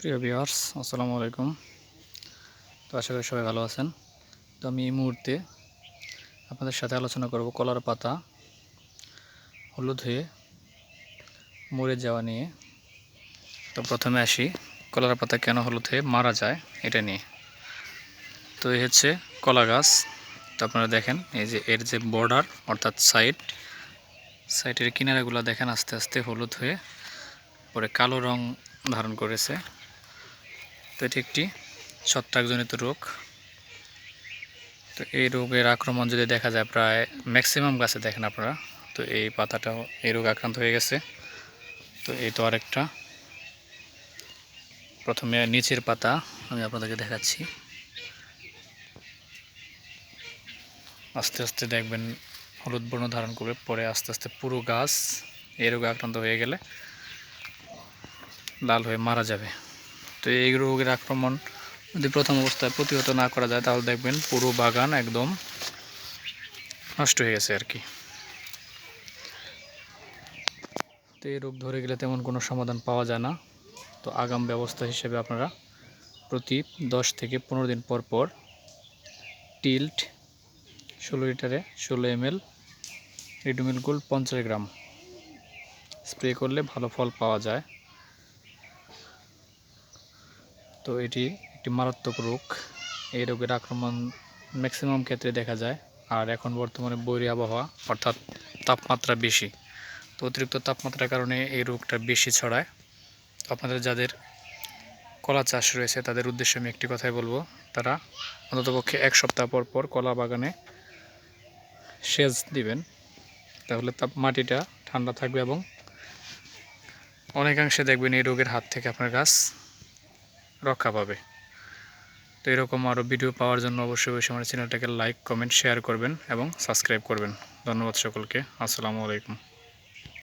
প্রিয় ভিউয়ার্স, আসসালামু আলাইকুম। তো আশা করি সবাই ভালো আছেন। তো আমি এই মুহূর্তে আপনাদের সাথে আলোচনা করব কলার পাতা, হলুদ হয়ে মরে যাওয়া নিয়ে। তো প্রথমে আসি, কলার পাতা কেন হলুদ হয়ে মারা যায় এটা নিয়ে। তো এই হচ্ছে কলা গাছ। তো আপনারা দেখেন, এই যে এর যে বর্ডার অর্থাৎ সাইড সাইডের কিনারাগুলো দেখেন আস্তে আস্তে হলুদ হয়ে পরে কালো রং ধারণ করেছে। তো এটি একটি ছত্রাকজনিত রোগ। তো এই রোগের আক্রমণ যদি দেখা যায় প্রায় ম্যাক্সিমাম গাছে দেখেন আপনারা, তো এই পাতাটাও এই রোগ আক্রান্ত হয়ে গেছে। তো এই তো আরেকটা। প্রথমে নিচের পাতা আমি আপনাদেরকে দেখাচ্ছি। আস্তে আস্তে দেখবেন হলুদ বর্ণ ধারণ করবে পরে আস্তে আস্তে পুরো গাছ এই রোগে আক্রান্ত হয়ে গেলে লাল হয়ে মারা যাবে। তো এই রোগের আক্রমণ যদি প্রথম অবস্থায় প্রতিহত না করা যায়, তাহলে দেখবেন পুরো বাগান একদম নষ্ট হয়ে গেছে আর কি তো এই রোগ ধরে গেলে তেমন কোনো সমাধান পাওয়া যায় না। তো আগাম ব্যবস্থা হিসেবে আপনারা প্রতি দশ থেকে পনেরো দিন পর পর টিল্ট ষোলো লিটারে ষোলো এম এল রিডুমিল গোল্ড পঞ্চাশ গ্রাম স্প্রে করলে ভালো ফল পাওয়া যায়। তো এটি একটি মারাত্মক রোগ। এই রোগের আক্রমণ ম্যাক্সিমাম ক্ষেত্রে দেখা যায়। আর এখন বর্তমানে বৈরী আবহাওয়া, অর্থাৎ তাপমাত্রা বেশি। তো অতিরিক্ত তাপমাত্রার কারণে এই রোগটা বেশি ছড়ায়। আপনাদের যাদের কলা চাষ রয়েছে, তাদের উদ্দেশ্যে আমি একটি কথাই বলব। তারা অন্ততপক্ষে এক সপ্তাহ পর পর কলা বাগানে সেচ দিবেন। তাহলে তাপ, মাটিটা ঠান্ডা থাকবে এবং অনেকাংশে দেখবেন এই রোগের হাত থেকে আপনার গাছ রক্ষা পাবে। তো এরকম আরও ভিডিও পাওয়ার জন্য অবশ্যই অবশ্যই আমার চ্যানেলটাকে লাইক কমেন্ট শেয়ার করবেন এবং সাবস্ক্রাইব করবেন। ধন্যবাদ সকলকে। আসসালামু আলাইকুম।